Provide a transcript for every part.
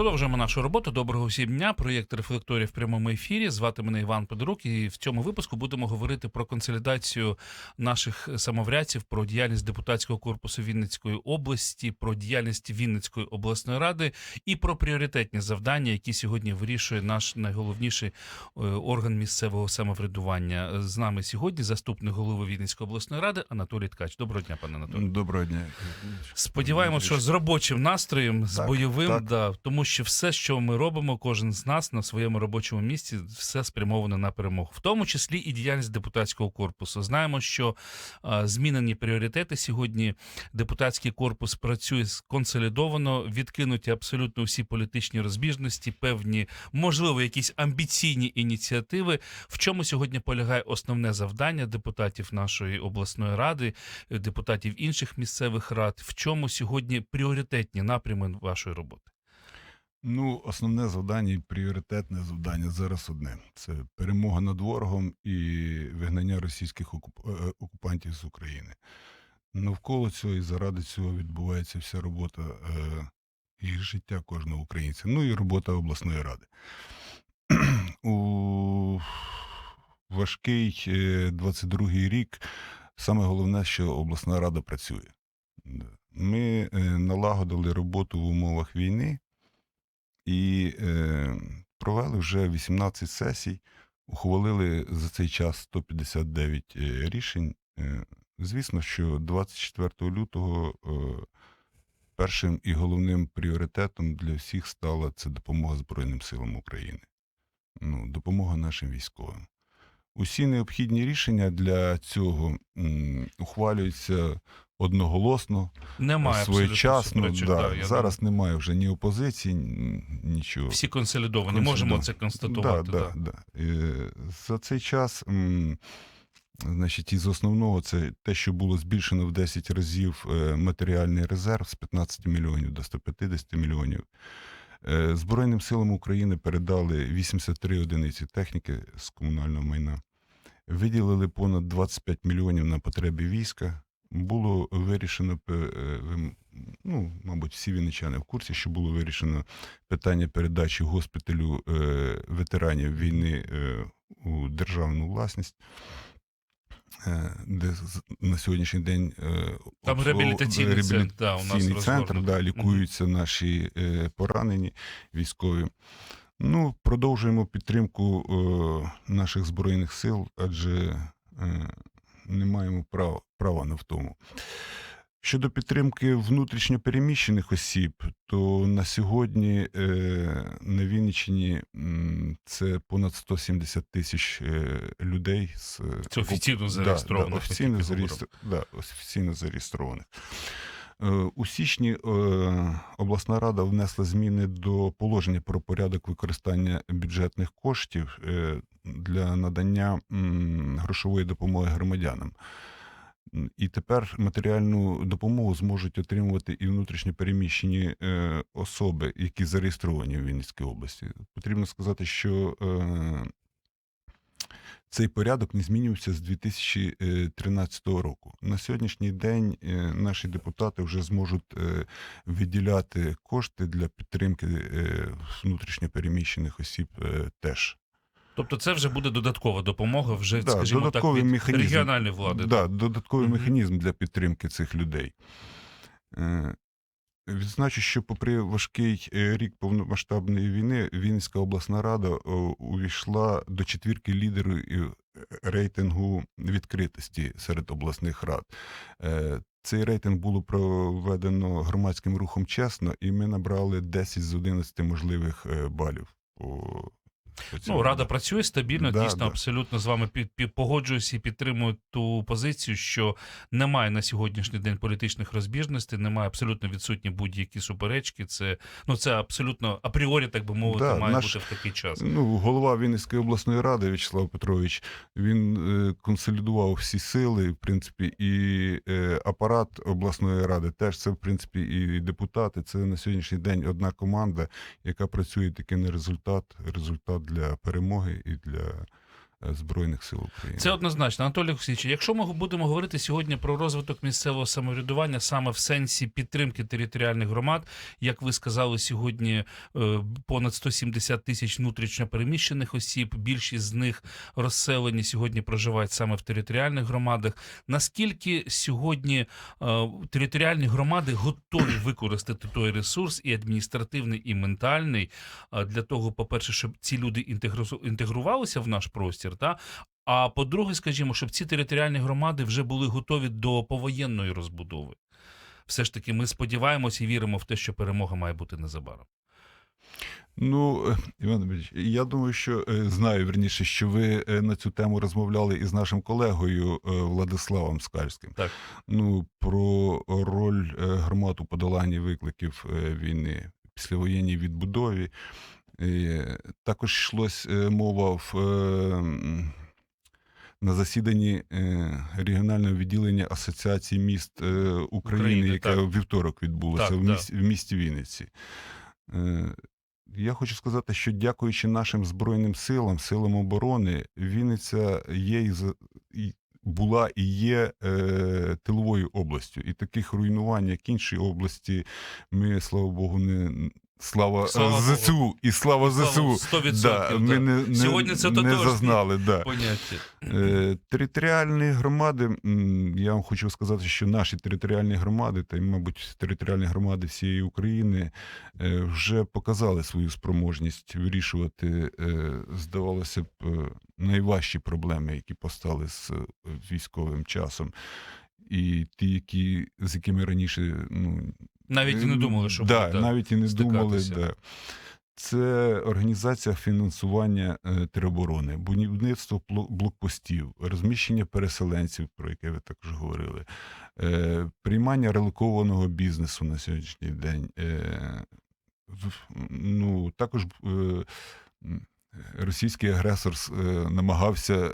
Продовжуємо нашу роботу. Доброго всім дня. Проєкт рефлекторів в прямому ефірі. Звати мене Іван Подорук. І в цьому випуску будемо говорити про консолідацію наших самоврядців, про діяльність депутатського корпусу Вінницької області, про діяльність Вінницької обласної ради і про пріоритетні завдання, які сьогодні вирішує наш найголовніший е, орган місцевого самоврядування. З нами сьогодні заступник голови Вінницької обласної ради Анатолій Ткач. Доброго дня, пане Анатолій. Доброго дня. Сподіваємося, що з робочим настроєм, з Так, бойовим, так. да, тому що все, що ми робимо, кожен з нас на своєму робочому місці, все спрямовано на перемогу, в тому числі і діяльність депутатського корпусу. Знаємо, що а, змінені пріоритети сьогодні. Депутатський корпус працює консолідовано, відкинуті абсолютно всі політичні розбіжності, певні, можливо, якісь амбіційні ініціативи. В чому сьогодні полягає основне завдання депутатів нашої обласної ради, е, депутатів інших місцевих рад? В чому сьогодні пріоритетні напрями вашої роботи? Ну, основне завдання і пріоритетне завдання зараз одне: це перемога над ворогом і вигнання російських окуп... е, окупантів з України. Навколо цього і заради цього відбувається вся робота е... і життя кожного українця. Ну і робота обласної ради. У важкий е, 22-й рік саме головне, що обласна рада працює. Ми е, налагодили роботу в умовах війни і е, провели вже 18 сесій, ухвалили за цей час 159 е, рішень. Е, звісно, що 24 лютого е, першим і головним пріоритетом для всіх стала це допомога Збройним силам України. Ну, допомога нашим військовим. Усі необхідні рішення для цього м, ухвалюються одноголосно, Немає своєчасно. Да. да, Зараз немає вже ні опозиції, нічого. Всі консолідовані, можемо це констатувати. Да, Да, да, да. Е, За цей час, м, значить, із основного це те, що було збільшено в 10 разів е, матеріальний резерв з 15 мільйонів до 150 мільйонів. Е, Збройним силам України передали 83 одиниці техніки з комунального майна. Виділили понад 25 мільйонів на потреби війська. Було вирішено, е, ну, мабуть, всі вінничани в курсі, що було вирішено питання передачі госпіталю е, ветеранів війни е, у державну власність, де на сьогоднішній день Там обслугу- реабілітаційний центр, да, у нас центр, да, лікуються наші поранені військові. Ну, продовжуємо підтримку наших збройних сил, адже не маємо права, права на втому. Щодо підтримки внутрішньопереміщених осіб, то на сьогодні е, на Вінниччині це понад 170 тисяч е, людей з Це офіційно Да, зареєстровано, Да, офіційно, зареєстр... да, офіційно зареєстрованих. Е, У січні е, обласна рада внесла зміни до положення про порядок використання бюджетних коштів е, для надання грошової допомоги громадянам. І тепер матеріальну допомогу зможуть отримувати і внутрішньо переміщені особи, які зареєстровані в Вінницькій області. Потрібно сказати, що цей порядок не змінювався з 2013 року. На сьогоднішній день е, наші депутати вже зможуть е, виділяти кошти для підтримки е, внутрішньопереміщених осіб е, теж. Тобто це вже буде додаткова допомога, вже, Да, скажімо додатковий так, від механізм. регіональної влади. Да, додатковий Мгм. механізм для підтримки цих людей. Е, Відзначу, що попри важкий е, рік повномасштабної війни, Вінницька обласна рада увійшла до четвірки лідерів е, рейтингу відкритості серед обласних рад. Е, Цей рейтинг було проведено громадським рухом чесно, і ми набрали 10 з 11 можливих е, балів Ну, рада працює стабільно, Да, дійсно, да. абсолютно з вами під, під, погоджуюсь і підтримую ту позицію, що немає на сьогоднішній день політичних розбіжностей, немає абсолютно відсутні будь-які суперечки. Це ну це абсолютно апріорі, так би мовити, Да, має наш- бути в такий час. Ну, голова Вінницької обласної ради В'ячеслав Петрович він е, консолідував всі сили, в принципі, і е, апарат обласної ради теж це, в принципі, і депутати. Це на сьогоднішній день одна команда, яка працює таки на результат, результат для перемоги і для Збройних сил України. Це однозначно, Анатолій Олексійович, якщо ми будемо говорити сьогодні про розвиток місцевого самоврядування саме в сенсі підтримки територіальних громад, як ви сказали сьогодні, е, понад 170 тисяч внутрішньо переміщених осіб, більшість з них розселені сьогодні проживають саме в територіальних громадах. Наскільки сьогодні е, територіальні громади готові використати той ресурс і адміністративний, і ментальний е, для того, по-перше, щоб ці люди інтегру- інтегрувалися в наш простір, та а по-друге, скажімо, щоб ці територіальні громади вже були готові до повоєнної розбудови. Все ж таки, ми сподіваємося і віримо в те, що перемога має бути незабаром. Ну, е, Іван Іванович, я думаю, що е, знаю верніше, що ви е, на цю тему розмовляли із нашим колегою Владиславом Скальським. Так. Ну, про роль громад у подоланні викликів війни, післявоєнній відбудові. Е, Також йшлось е, мова в. е, На засіданні е, регіонального відділення Асоціації міст України, України, яке так. вівторок відбулося Так, в, місті, в місті Вінниці. Я хочу сказати, що дякуючи нашим Збройним силам, силам оборони, Вінниця є і була і є е, тиловою областю. І таких руйнувань, як інші області, ми, слава Богу, не. Слава, Слава е, ЗСУ і слава ЗСУ. 100%, Да, ми да. не, не, Сьогодні це не зазнали. Да. Поняття. Е, Територіальні громади, я вам хочу сказати, що наші територіальні громади, та й, мабуть, територіальні громади всієї України е, вже показали свою спроможність вирішувати, е, здавалося б, е, найважчі проблеми, які постали з е, військовим часом. І ті, які, з якими раніше ну, Навіть і не думали, що да, буде, навіть і не думали. Да. Це організація фінансування е, тероборони, будівництво блокпостів, розміщення переселенців, про яке ви також говорили, е, приймання релокованого бізнесу на сьогоднішній день. Е, ну, також російський агресор намагався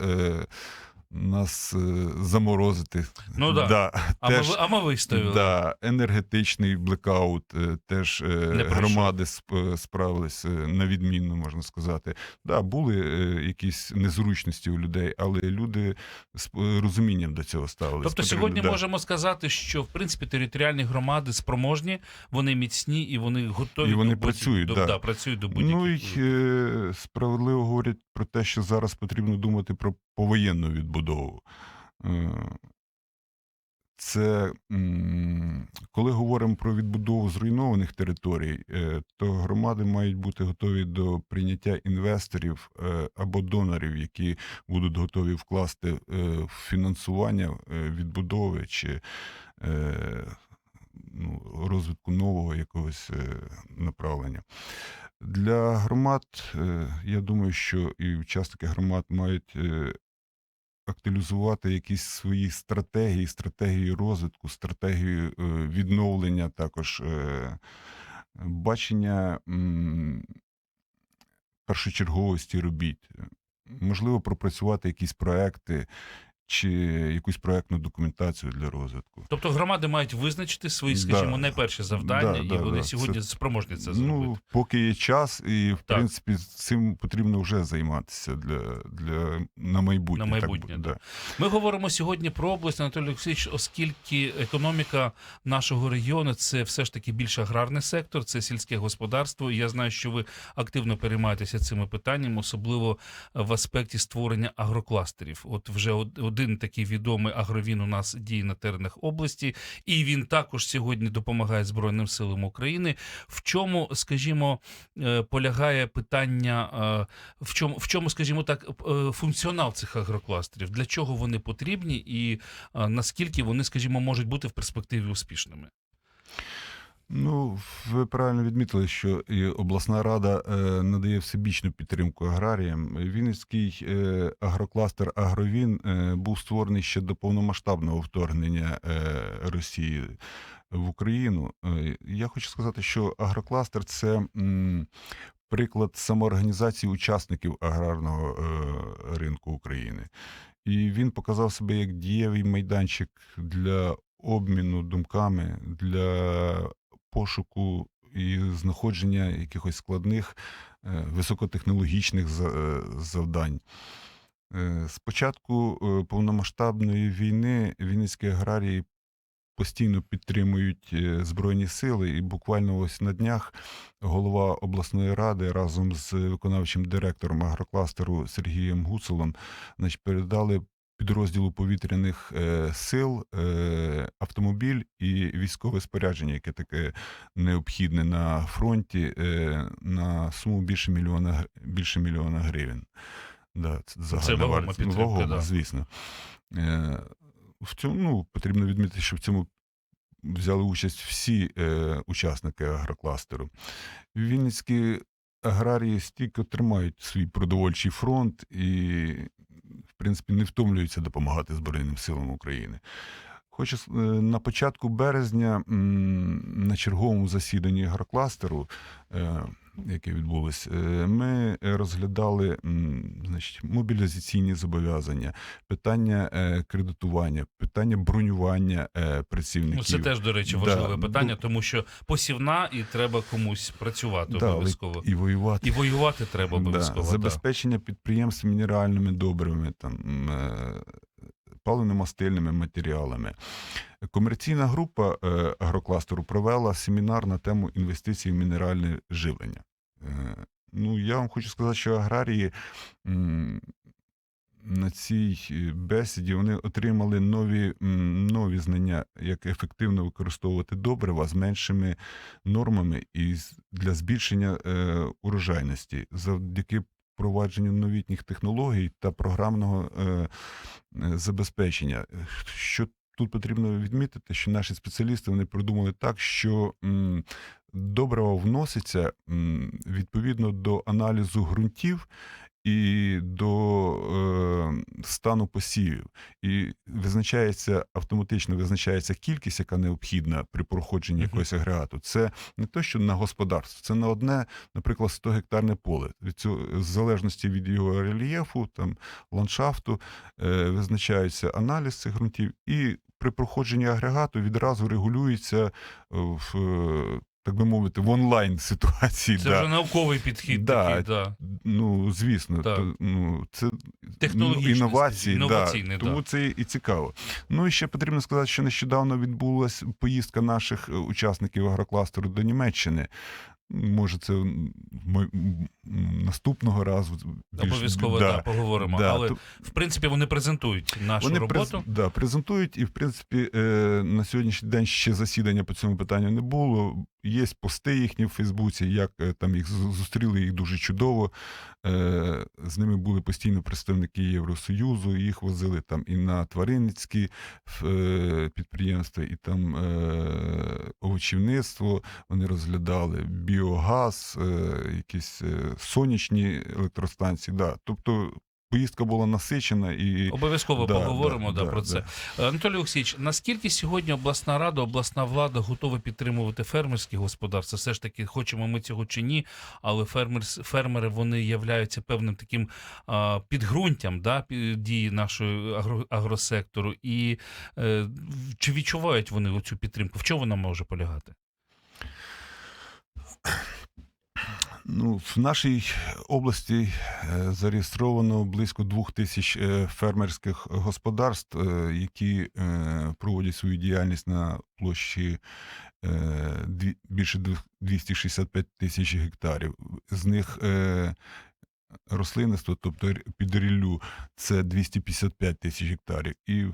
нас е, заморозити. Ну да. Да, А, ми, теж- ви- а ми виставили. Да, енергетичний блекаут е, теж е, пройшов. громади сп- справились е, на відмінно, можна сказати. Да, були е, якісь незручності у людей, але люди з е, розумінням до цього ставились. Тобто Потрібно- сьогодні да. можемо сказати, що в принципі територіальні громади спроможні, вони міцні і вони готові І вони до будь- працюють, до, да. працюють до Ну будь-яких. і е, справедливо говорять про те, що зараз потрібно думати про повоєнну відбудову. Е, Це коли говоримо про відбудову зруйнованих територій, е, то громади мають бути готові до прийняття інвесторів е, або донорів, які будуть готові вкласти в фінансування відбудови чи ну, розвитку нового якогось направлення. Для громад, я думаю, що і учасники громад мають актуалізувати якісь свої стратегії, стратегії розвитку, стратегію е, відновлення, також е, бачення першочерговості робіт. Можливо, пропрацювати якісь проекти чи якусь проектну документацію для розвитку. Тобто громади мають визначити свої, Да. скажімо, найперші завдання, Да, і да, вони да. сьогодні Це- спроможні це зробити. Ну, поки є час, і в Так. принципі цим потрібно вже займатися для, для на майбутнє. На майбутнє, да. да. Ми говоримо сьогодні про область, Анатолій Олексійович, оскільки економіка нашого регіону це все ж таки більш аграрний сектор, це сільське господарство. І я знаю, що ви активно переймаєтеся цими питаннями, особливо в аспекті створення агрокластерів. От вже од- один такий відомий агровін у нас діє на теренах області, і він також сьогодні допомагає Збройним силам України. В чому, скажімо, е, полягає питання, е, в чому, в чому, скажімо так, е, функціонал цих агрокластерів, для чого вони потрібні, і наскільки вони, скажімо, можуть бути в перспективі успішними? Ну, ви правильно відмітили, що і обласна рада е, надає всебічну підтримку аграріям. Вінницький е, агрокластер Агровін е, був створений ще до повномасштабного вторгнення Росії в Україну. Я хочу сказати, що агрокластер це приклад самоорганізації учасників аграрного ринку України. І він показав себе як дієвий майданчик для обміну думками, для пошуку і знаходження якихось складних е, високотехнологічних е, завдань. З початку е, повномасштабної війни вінницькі аграрії постійно підтримують Збройні сили, і буквально ось на днях голова обласної ради разом з виконавчим директором агрокластеру Сергієм Гуцелом передали підрозділу повітряних е, сил е, автомобіль і військове спорядження, яке таке необхідне на фронті е, на суму більше мільйона більше мільйона гривень. Да, це загальна вагома вартість. підтримка, Вагома, да. звісно. В цьому ну, потрібно відмітити, що в цьому взяли участь всі е, учасники агрокластеру. Вінницькі аграрії стільки тримають свій продовольчий фронт і, принципі, не втомлюються допомагати Збройним силам України. Хочу е, на початку березня на черговому засіданні агрокластеру, е, яке відбулось, е, ми розглядали значить, мобілізаційні зобов'язання, питання е, кредитування, питання бронювання е, працівників. Ну, це теж, до речі, Да, важливе питання, ну- тому що посівна і треба комусь працювати Да, обов'язково. і воювати. І воювати треба обов'язково. Да, забезпечення підприємств мінеральними добривами, там, паливно-мастильними матеріалами. Комерційна група е, агрокластеру провела семінар на тему інвестицій в мінеральне живлення. Е, Ну, я вам хочу сказати, що аграрії на цій е, бесіді вони отримали нові, нові знання, як ефективно використовувати добрива з меншими нормами і для збільшення урожайності завдяки впровадженню новітніх технологій та програмного е, е, забезпечення. Що тут потрібно відмітити, що наші спеціалісти вони придумали так, що м, добрива вноситься м, відповідно до аналізу ґрунтів і до стану посівів. І визначається автоматично визначається кількість, яка необхідна при проходженні якогось агрегату. Це не то, що на господарство, це на одне, наприклад, 100 гектарне поле. Від цього, в залежності від його рельєфу, там ландшафту, е, визначається аналіз цих ґрунтів, і при проходженні агрегату відразу регулюється е, в. Так би мовити, в онлайн ситуації. Це да. вже науковий підхід Да, такий, да. Ну, звісно, да. то, ну, це Технологічний, ну, інновації, інноваційний, да, тому да. це і цікаво. Ну і ще потрібно сказати, що нещодавно відбулася поїздка наших е, учасників агрокластеру до Німеччини. Може, це м, м, м, наступного разу більш- Обов'язково да, поговоримо. да, Але то- в принципі вони презентують нашу вони роботу. през- да, презентують, і в принципі е, на сьогоднішній день ще засідання по цьому питанню не було. Є пости їхні в Фейсбуці, як е, там їх зустріли їх дуже чудово. Е, з ними були постійно представники Євросоюзу, їх возили там і на тваринницькі підприємства, і там овочівництво. Вони розглядали біогаз, е, якісь е, сонячні електростанції. Да. Тобто поїздка була насичена і Обов'язково Да, поговоримо да, да, да, про да. це. Е, Анатолій Олексійович, наскільки сьогодні обласна рада, обласна влада готова підтримувати фермерські господарства? Все ж таки, хочемо ми цього чи ні, але фермер, фермери вони являються певним таким а, підґрунтям да, дії нашого агро, агросектору. І е, чи відчувають вони цю підтримку? В чому вона може полягати? Ну, в нашій області е, зареєстровано близько двох тисяч е, фермерських господарств, е, які проводять свою діяльність на площі більше 265 тисяч гектарів. З них рослинництво, тобто р- під ріллю, це 255 тисяч гектарів. І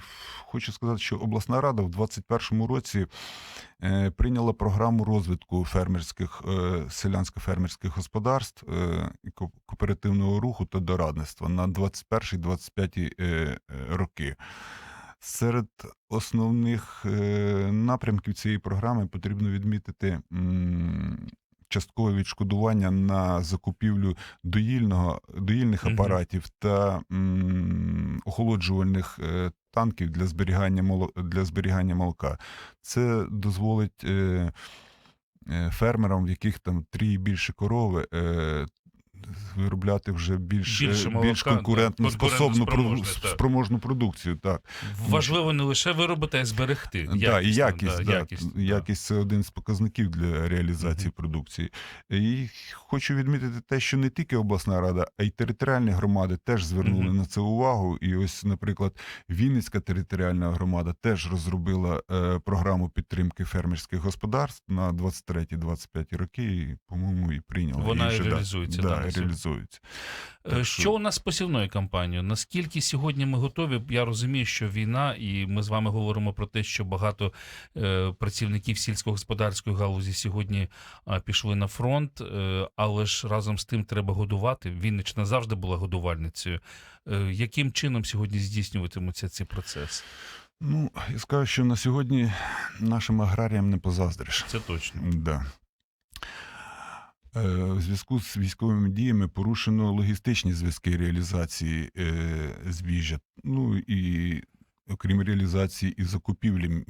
хочу сказати, що обласна рада в 2021 році е, прийняла програму розвитку фермерських е, селянсько-фермерських господарств е, кооперативного руху та дорадництва на 21-25 е, е, роки. Серед основних напрямків цієї програми потрібно відмітити часткове відшкодування на закупівлю доїльного, доїльних апаратів та м, охолоджувальних е, танків для зберігання, моло- для зберігання молока. Це дозволить е, е, фермерам, в яких там три і більше корови, е, виробляти вже більш, Більше молока, більш конкурентно способну спроможну продукцію. Так. Важливо не лише виробити, а й зберегти. Да, і якість, да, да, якість, да. якість це один з показників для реалізації Мгм. продукції. І хочу відмітити те, що не тільки обласна рада, а й територіальні громади теж звернули Мгм. на це увагу. І ось, наприклад, Вінницька територіальна громада теж розробила е, програму підтримки фермерських господарств на 23-25 роки. І, по-моєму, і прийняла. Вона і реалізується, Да, реалізується. Е, Так Що що- у нас з посівною кампанією? Наскільки сьогодні ми готові? Я розумію, що війна, і ми з вами говоримо про те, що багато е, працівників сільськогосподарської галузі сьогодні а, пішли на фронт, е, але ж разом з тим треба годувати. Віннична завжди була годувальницею. Е, яким чином сьогодні здійснюватимуться ці процеси? Ну, я скажу, що на сьогодні нашим аграріям не позаздриш. Це точно. Да. Е, В зв'язку з військовими діями порушено логістичні зв'язки реалізації е, збіжжя. Ну і окрім реалізації і закупівлі,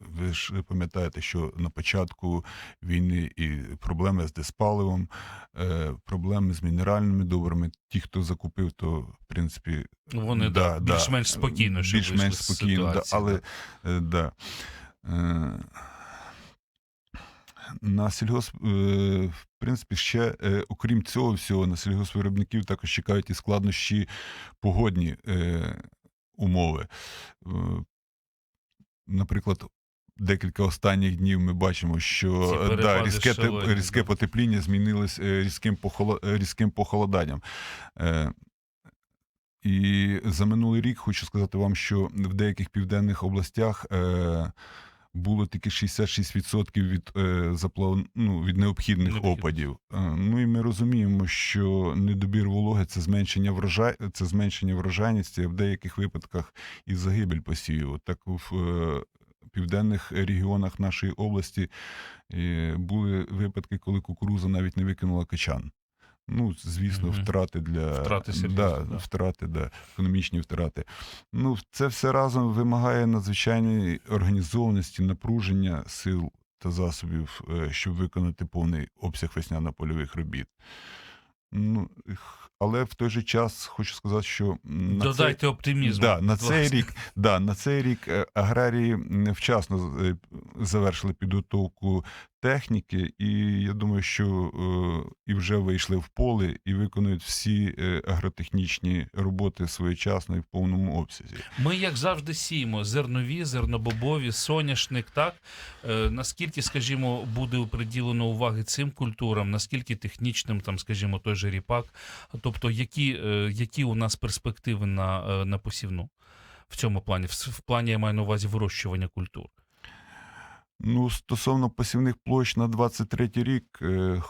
ви ж пам'ятаєте, що на початку війни і проблеми з диспаливом, е, проблеми з мінеральними добрами. Ті, хто закупив, то в принципі Вони да, більш-менш спокійно, що більш-менш спокійно, да, але да. На сільгосп, е, в принципі, ще, е, окрім цього всього, на сільгоспвиробників також чекають і складнощі погодні е, умови. Наприклад, декілька останніх днів ми бачимо, що да, різке, шалені, різке да. потепління змінилось різким, похоло, різким похолоданням. Е, і за минулий рік хочу сказати вам, що в деяких південних областях е, було тільки 66% від, е, заплав... ну, від необхідних Необхідних. опадів. Е, ну і ми розуміємо, що недобір вологи це зменшення врожай... це зменшення врожайності, а в деяких випадках і загибель посівів. Так в е, південних регіонах нашої області е, були випадки, коли кукуруза навіть не викинула качан. Ну, звісно, Мгм. втрати для Втрати серйозні, да, да. втрати, да, економічні втрати. Ну, це все разом вимагає надзвичайної організованості, напруження сил та засобів, е, щоб виконати повний обсяг весняно-польових робіт. Ну, але в той же час хочу сказати, що на Додайте цей, оптимізму. да, на цей рік, да, на цей рік е, аграрії вчасно е, завершили підготовку техніки, і я думаю, що е, і вже вийшли в поле і виконують всі е, агротехнічні роботи своєчасно і в повному обсязі. Ми, як завжди, сіємо зернові, зернобобові, соняшник. Так е, наскільки, скажімо, буде приділено уваги цим культурам, наскільки технічним, там, скажімо, той же ріпак. Тобто, які, які у нас перспективи на, на посівну в цьому плані? В, в плані я маю на увазі вирощування культур. Ну, стосовно посівних площ на 23 рік, е,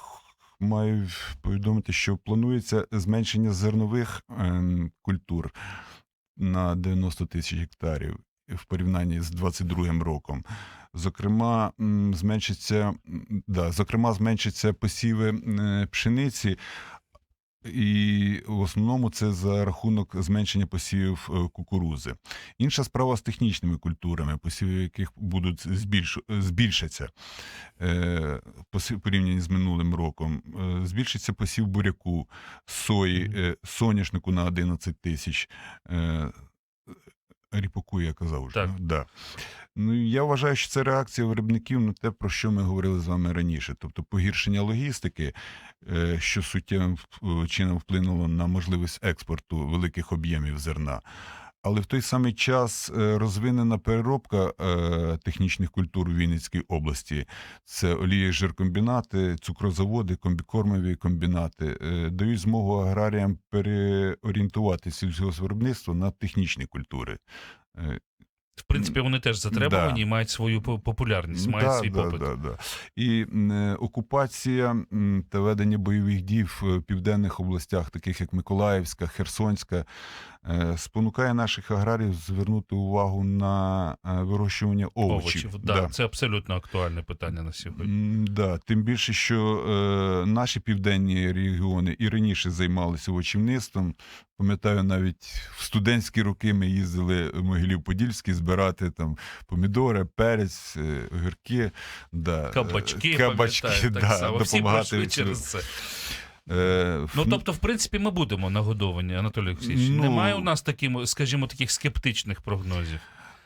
маю повідомити, що планується зменшення зернових ем, культур на 90 тисяч гектарів в порівнянні з 22 роком. Зокрема, зменшиться, да, зокрема, зменшаться посіви е, пшениці. І в основному це за рахунок зменшення посівів е, кукурузи. Інша справа з технічними культурами, посіви яких будуть збільшу, збільшаться порівняно посів порівняні з минулим роком. Е, збільшиться посів буряку, сої, е, соняшнику на 11 тисяч. Ріпаку, я казав вже. Так. Да. Ну, я вважаю, що це реакція виробників на те, про що ми говорили з вами раніше. Тобто погіршення логістики, е, що суттєвим е, чином вплинуло на можливість експорту великих об'ємів зерна. Але в той самий час е, розвинена переробка е, технічних культур у Вінницькій області. Це олії жиркомбінати, цукрозаводи, комбікормові комбінати е, дають змогу аграріям переорієнтувати сільськогоспвиробництво на технічні культури. В принципі, вони теж затребувані і мають свою популярність, мають свій да, попит. Да, да. І окупація та ведення бойових дій в південних областях, таких як Миколаївська, Херсонська, спонукає наших аграріїв звернути увагу на е, вирощування овочів. Овочів. Да, Це абсолютно актуальне питання на сьогодні. Да, тим більше, що е, наші південні регіони і раніше займалися овочівництвом. Пам'ятаю, навіть в студентські роки ми їздили в Могилів-Подільський збирати там помідори, перець, е, огірки, да, е, Кабачки, кабачки так да, само. Допомагати. цього. через це. Е, Ну тобто, в принципі, ми будемо нагодовані, Анатолій Олексійович. Ну- Немає у нас таким, скажімо, таких скептичних прогнозів.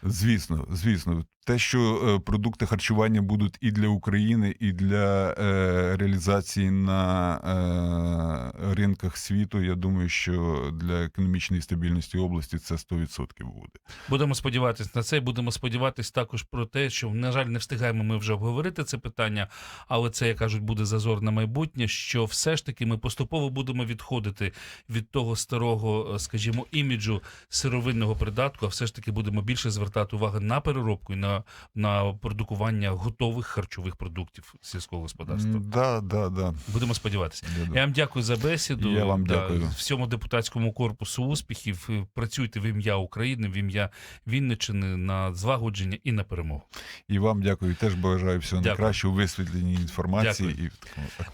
Звісно, звісно, те, що е, продукти харчування будуть і для України, і для е, реалізації на е, ринках світу, я думаю, що для економічної стабільності області це 100% буде. Будемо сподіватися на це. Будемо сподіватися також про те, що на жаль, не встигаємо ми вже обговорити це питання, але це, як кажуть, буде зазор на майбутнє. Що все ж таки ми поступово будемо відходити від того старого, скажімо, іміджу сировинного придатку, а все ж таки будемо більше звертати увагу на переробку і на, на продукування готових харчових продуктів сільського господарства. Да, да, да. Будемо сподіватися. Я думаю. Я вам дякую за бесіду. Я вам Да, дякую. Всьому депутатському корпусу успіхів. Працюйте в ім'я України, в ім'я Вінниччини на злагодження і на перемогу. І вам дякую. Теж бажаю всього найкращого у висвітленні інформації Дякую.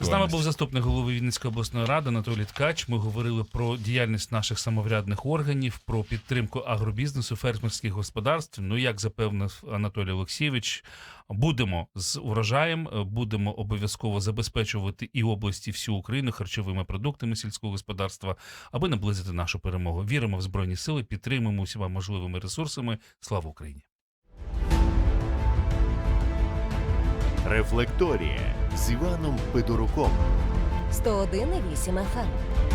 і З нами був заступник голови Вінницької обласної ради Анатолій Ткач. Ми говорили про діяльність наших самоврядних органів, про підтримку агробізнесу, фермерських господарств. Ну як запевнив Анатолій Олексійович, будемо з урожаєм, будемо обов'язково забезпечувати і області всю Україну харчовими продуктами сільського господарства, аби наблизити нашу перемогу. Віримо в збройні сили, підтримуємо усіма можливими ресурсами. Слава Україні! Рефлекторія з Іваном Федоруком. 101,8 FM.